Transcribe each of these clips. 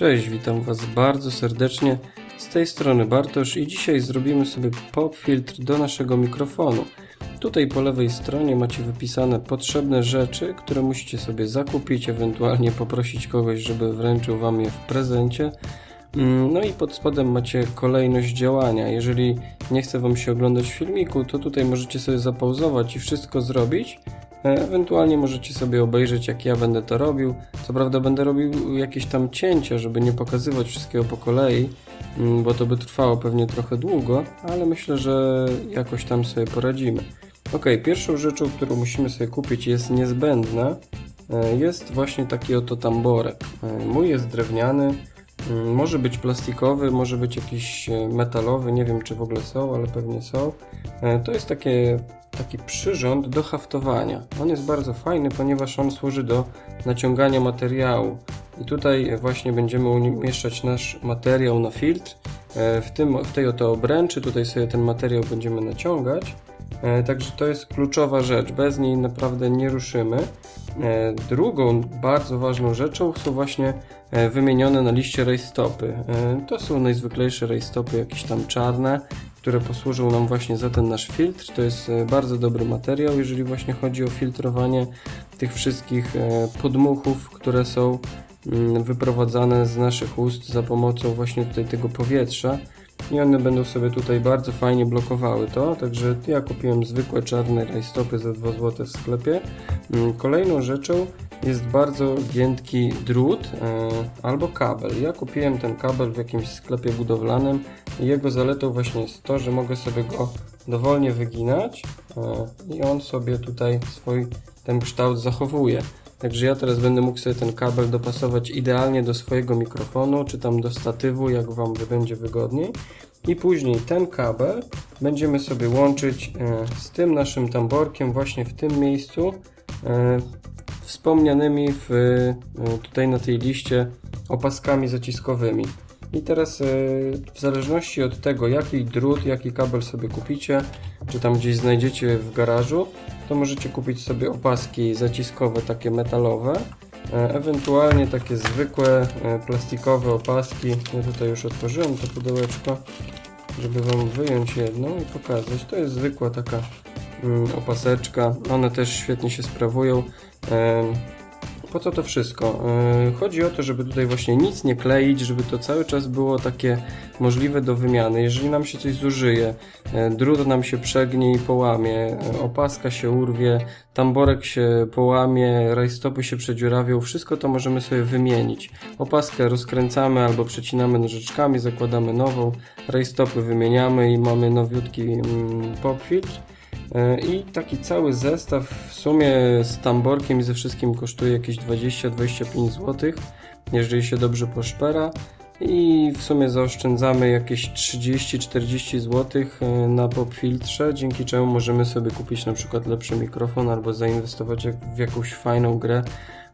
Cześć, witam Was bardzo serdecznie. Z tej strony Bartosz i dzisiaj zrobimy sobie pop filtr do naszego mikrofonu. Tutaj po lewej stronie macie wypisane potrzebne rzeczy, które musicie sobie zakupić, ewentualnie poprosić kogoś, żeby wręczył Wam je w prezencie. Mm, no i pod spodem macie kolejność działania. Jeżeli nie chce Wam się oglądać filmiku, to tutaj możecie sobie zapauzować i wszystko zrobić. E, ewentualnie możecie sobie obejrzeć jak ja będę to robił. Co prawda będę robił jakieś tam cięcia, żeby nie pokazywać wszystkiego po kolei, mm, bo to by trwało pewnie trochę długo, ale myślę, że jakoś tam sobie poradzimy. Ok, pierwszą rzeczą, którą musimy sobie kupić jest niezbędna, e, jest właśnie taki oto tamborek. E, mój jest drewniany, mm, może być plastikowy, może być jakiś metalowy, nie wiem czy w ogóle są, ale pewnie są. To jest takie taki przyrząd do haftowania. On jest bardzo fajny, ponieważ on służy do naciągania materiału. I tutaj właśnie będziemy umieszczać nasz materiał na filtr. E, w, tym, w tej oto obręczy tutaj sobie ten materiał będziemy naciągać. E, także to jest kluczowa rzecz, bez niej naprawdę nie ruszymy. E, drugą bardzo ważną rzeczą są właśnie wymienione na liście rejstopy. To są najzwyklejsze rejstopy, jakieś tam czarne które posłużą nam właśnie za ten nasz filtr. To jest e, bardzo dobry materiał, jeżeli właśnie chodzi o filtrowanie tych wszystkich e, podmuchów, które są mm, wyprowadzane z naszych ust za pomocą właśnie tutaj tego powietrza i one będą sobie tutaj bardzo fajnie blokowały to, także ja kupiłem zwykłe czarne rajstopy za 2 zł w sklepie. Mm, kolejną rzeczą jest bardzo giętki drut e, albo kabel. Ja kupiłem ten kabel w jakimś sklepie budowlanym i jego zaletą właśnie jest to, że mogę sobie go dowolnie wyginać e, i on sobie tutaj swój ten kształt zachowuje. Także ja teraz będę mógł sobie ten kabel dopasować idealnie do swojego mikrofonu, czy tam do statywu, jak Wam będzie wygodniej. I później ten kabel będziemy sobie łączyć e, z tym naszym tamborkiem właśnie w tym miejscu, wspomnianymi w, e, tutaj na tej liście opaskami zaciskowymi. I teraz w zależności od tego, jaki drut, jaki kabel sobie kupicie, czy tam gdzieś znajdziecie w garażu, to możecie kupić sobie opaski zaciskowe, takie metalowe, e, ewentualnie takie zwykłe e, plastikowe opaski. Ja tutaj już otworzyłem to pudełeczko, żeby Wam wyjąć jedną i pokazać. To jest zwykła taka opaseczka, one też świetnie się sprawują. Po co to wszystko? Chodzi o to, żeby tutaj właśnie nic nie kleić, żeby to cały czas było takie możliwe do wymiany. Jeżeli nam się coś zużyje, e, drut nam się przegnie i połamie, e, opaska się urwie, tamborek się połamie, rajstopy się przedziurawią, wszystko to możemy sobie wymienić. Opaskę rozkręcamy albo przecinamy nożyczkami, zakładamy nową, rajstopy wymieniamy i mamy nowiutki mm, pop. E, I taki cały zestaw w sumie z tamborkiem i ze wszystkim kosztuje jakieś 20-25 zł, jeżeli się dobrze poszpera. I w sumie zaoszczędzamy jakieś 30-40 zł e, na pop filtrze, dzięki czemu możemy sobie kupić na przykład lepszy mikrofon albo zainwestować w jakąś fajną grę.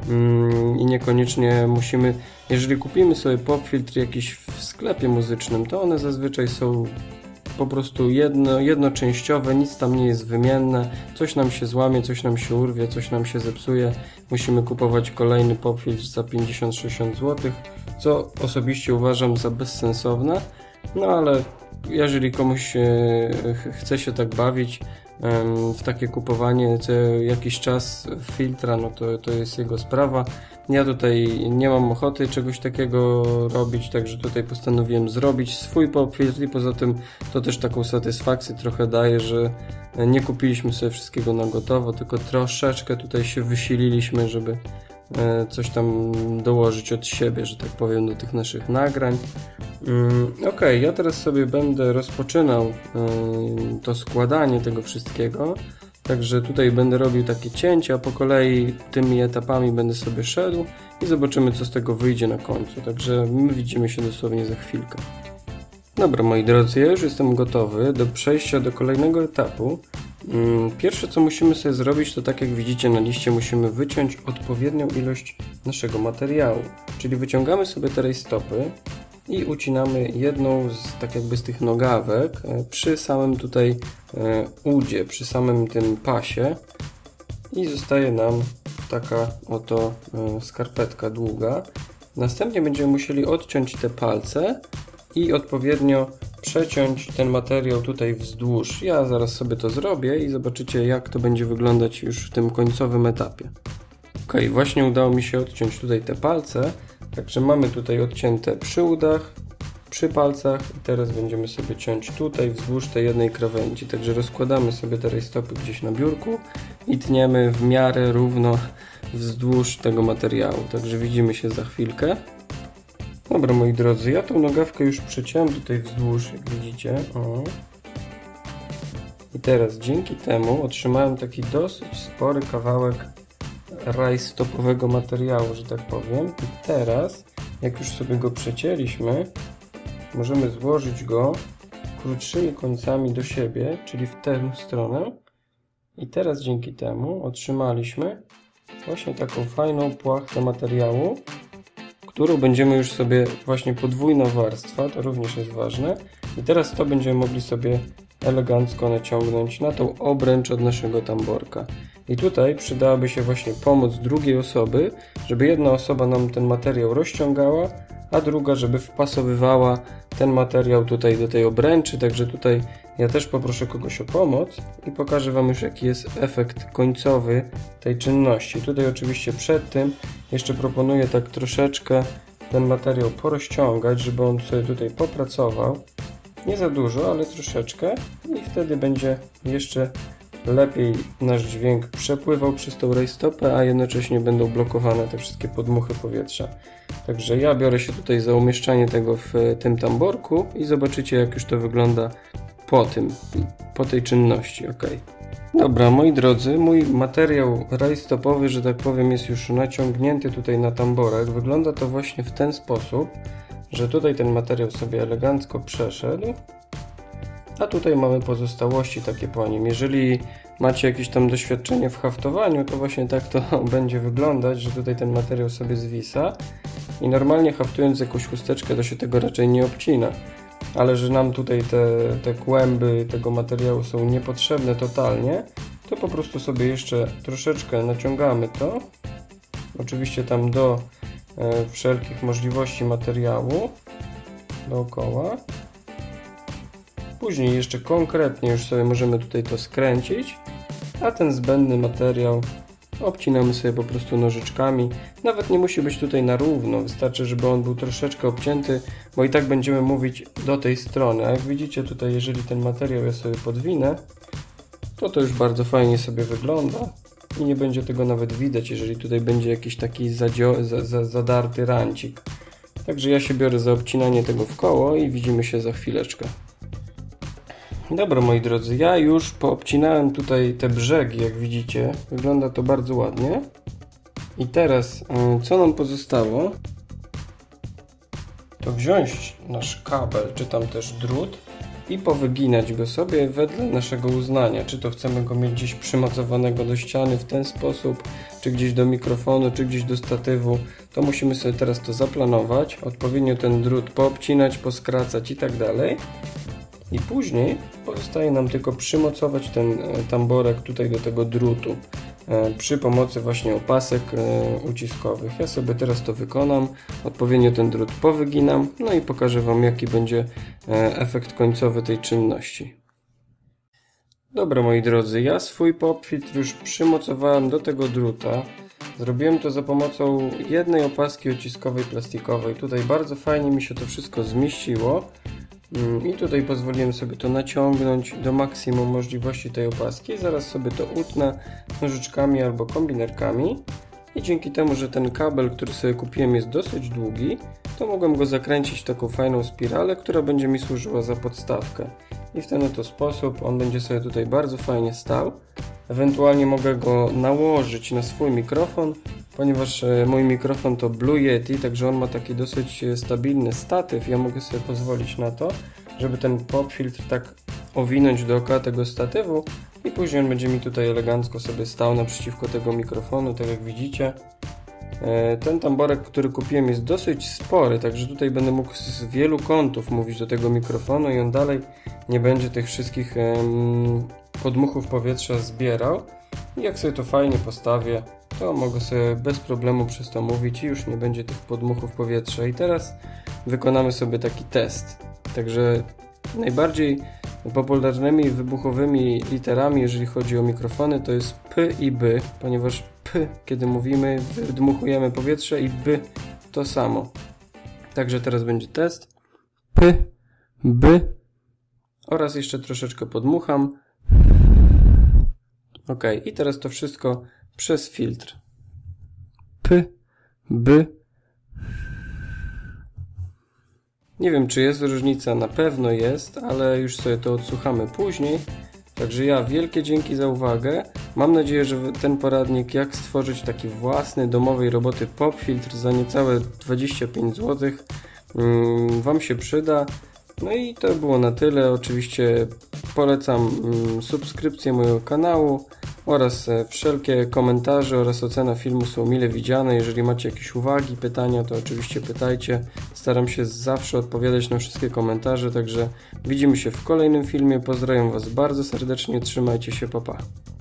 Mm, I niekoniecznie musimy, jeżeli kupimy sobie pop filtr jakiś w sklepie muzycznym, to one zazwyczaj są po prostu jedno, jednoczęściowe, nic tam nie jest wymienne, coś nam się złamie, coś nam się urwie, coś nam się zepsuje, musimy kupować kolejny popfiltr za 50-60 zł, co osobiście uważam za bezsensowne, no ale jeżeli komuś e, chce się tak bawić, w takie kupowanie co jakiś czas filtra, no to, to jest jego sprawa. Ja tutaj nie mam ochoty czegoś takiego robić, także tutaj postanowiłem zrobić swój pop filtr i poza tym to też taką satysfakcję trochę daje, że nie kupiliśmy sobie wszystkiego na gotowo, tylko troszeczkę tutaj się wysililiśmy, żeby E, coś tam dołożyć od siebie, że tak powiem, do tych naszych nagrań. Mm, ok, ja teraz sobie będę rozpoczynał e, to składanie tego wszystkiego. Także tutaj będę robił takie cięcia, po kolei tymi etapami będę sobie szedł i zobaczymy co z tego wyjdzie na końcu. Także my widzimy się dosłownie za chwilkę. Dobra moi drodzy, ja już jestem gotowy do przejścia do kolejnego etapu. Mm, pierwsze co musimy sobie zrobić to tak jak widzicie na liście musimy wyciąć odpowiednią ilość naszego materiału. Czyli wyciągamy sobie te stopy i ucinamy jedną z tak jakby z tych nogawek e, przy samym tutaj e, udzie, przy samym tym pasie i zostaje nam taka oto e, skarpetka długa. Następnie będziemy musieli odciąć te palce i odpowiednio przeciąć ten materiał tutaj wzdłuż. Ja zaraz sobie to zrobię i zobaczycie jak to będzie wyglądać już w tym końcowym etapie. Ok, właśnie udało mi się odciąć tutaj te palce, także mamy tutaj odcięte przy udach, przy palcach i teraz będziemy sobie ciąć tutaj wzdłuż tej jednej krawędzi. Także rozkładamy sobie te rajstopy gdzieś na biurku i tniemy w miarę równo wzdłuż tego materiału. Także widzimy się za chwilkę. Dobra moi drodzy, ja tą nogawkę już przeciąłem tutaj wzdłuż, jak widzicie. O. I teraz dzięki temu otrzymałem taki dosyć spory kawałek rajstopowego materiału, że tak powiem. I teraz, jak już sobie go przecięliśmy, możemy złożyć go krótszymi końcami do siebie, czyli w tę stronę. I teraz dzięki temu otrzymaliśmy właśnie taką fajną płachtę materiału, którą będziemy już sobie właśnie podwójna warstwa, to również jest ważne. I teraz to będziemy mogli sobie elegancko naciągnąć na tą obręcz od naszego tamborka. I tutaj przydałaby się właśnie pomoc drugiej osoby, żeby jedna osoba nam ten materiał rozciągała, a druga, żeby wpasowywała ten materiał tutaj do tej obręczy, także tutaj ja też poproszę kogoś o pomoc i pokażę Wam już jaki jest efekt końcowy tej czynności. Tutaj oczywiście przed tym jeszcze proponuję tak troszeczkę ten materiał porozciągać, żeby on sobie tutaj popracował. Nie za dużo, ale troszeczkę i wtedy będzie jeszcze lepiej nasz dźwięk przepływał przez tą rejstopę, a jednocześnie będą blokowane te wszystkie podmuchy powietrza. Także ja biorę się tutaj za umieszczanie tego w tym tamborku i zobaczycie jak już to wygląda po tym, po tej czynności, ok. Dobra, moi drodzy, mój materiał rajstopowy, że tak powiem, jest już naciągnięty tutaj na tamborek. Wygląda to właśnie w ten sposób, że tutaj ten materiał sobie elegancko przeszedł a tutaj mamy pozostałości takie po nim. Jeżeli macie jakieś tam doświadczenie w haftowaniu, to właśnie tak to będzie wyglądać, że tutaj ten materiał sobie zwisa i normalnie haftując jakąś chusteczkę to się tego raczej nie obcina. Ale że nam tutaj te, te kłęby tego materiału są niepotrzebne totalnie, to po prostu sobie jeszcze troszeczkę naciągamy to. Oczywiście tam do wszelkich możliwości materiału dookoła. Później jeszcze konkretnie już sobie możemy tutaj to skręcić, a ten zbędny materiał obcinamy sobie po prostu nożyczkami. Nawet nie musi być tutaj na równo, wystarczy, żeby on był troszeczkę obcięty, bo i tak będziemy mówić do tej strony. A jak widzicie tutaj, jeżeli ten materiał ja sobie podwinę, to to już bardzo fajnie sobie wygląda i nie będzie tego nawet widać, jeżeli tutaj będzie jakiś taki zadarty rancik. Także ja się biorę za obcinanie tego w koło i widzimy się za chwileczkę. Dobra moi drodzy, ja już poobcinałem tutaj te brzegi, jak widzicie. Wygląda to bardzo ładnie. I teraz, e, co nam pozostało? To wziąć nasz kabel, czy tam też drut i powyginać go sobie wedle naszego uznania. Czy to chcemy go mieć gdzieś przymocowanego do ściany w ten sposób, czy gdzieś do mikrofonu, czy gdzieś do statywu. To musimy sobie teraz to zaplanować, odpowiednio ten drut poobcinać, poskracać i tak dalej. I później pozostaje nam tylko przymocować ten e, tamborek tutaj do tego drutu przy pomocy właśnie opasek e, uciskowych. Ja sobie teraz to wykonam, odpowiednio ten drut powyginam, no i pokażę Wam jaki będzie efekt końcowy tej czynności. Dobra moi drodzy, ja swój popfiltr już przymocowałem do tego druta. Zrobiłem to za pomocą jednej opaski uciskowej plastikowej. Tutaj bardzo fajnie mi się to wszystko zmieściło. Mm, I tutaj pozwoliłem sobie to naciągnąć do maksimum możliwości tej opaski. Zaraz sobie to utnę nożyczkami albo kombinerkami. I dzięki temu, że ten kabel, który sobie kupiłem jest dosyć długi, to mogłem go zakręcić w taką fajną spiralę, która będzie mi służyła za podstawkę. I w ten oto sposób on będzie sobie tutaj bardzo fajnie stał. Ewentualnie mogę go nałożyć na swój mikrofon, ponieważ e, mój mikrofon to Blue Yeti, także on ma taki dosyć e, stabilny statyw. Ja mogę sobie pozwolić na to, żeby ten pop filtr tak owinąć dookoła tego statywu i później on będzie mi tutaj elegancko sobie stał naprzeciwko tego mikrofonu, tak jak widzicie. E, ten tamborek, który kupiłem jest dosyć spory, także tutaj będę mógł z wielu kątów mówić do tego mikrofonu i on dalej nie będzie tych wszystkich podmuchów powietrza zbierał. I jak sobie to fajnie postawię, to mogę sobie bez problemu przez to mówić i już nie będzie tych podmuchów powietrza. I teraz wykonamy sobie taki test. Także najbardziej popularnymi wybuchowymi literami, jeżeli chodzi o mikrofony, to jest P i B, ponieważ P, kiedy mówimy, wydmuchujemy powietrze i B to samo. Także teraz będzie test. P, B oraz jeszcze troszeczkę podmucham. Ok, i teraz to wszystko przez filtr. P, B. Nie wiem, czy jest różnica, na pewno jest, ale już sobie to odsłuchamy później. Także ja wielkie dzięki za uwagę. Mam nadzieję, że ten poradnik, jak stworzyć taki własny domowej roboty pop filtr za niecałe 25 zł, mm, Wam się przyda. No i to było na tyle. Oczywiście polecam mm, subskrypcję mojego kanału oraz e, wszelkie komentarze oraz ocena filmu są mile widziane. Jeżeli macie jakieś uwagi, pytania, to oczywiście pytajcie. Staram się zawsze odpowiadać na wszystkie komentarze, także widzimy się w kolejnym filmie. Pozdrawiam Was bardzo serdecznie, trzymajcie się, papa. Pa.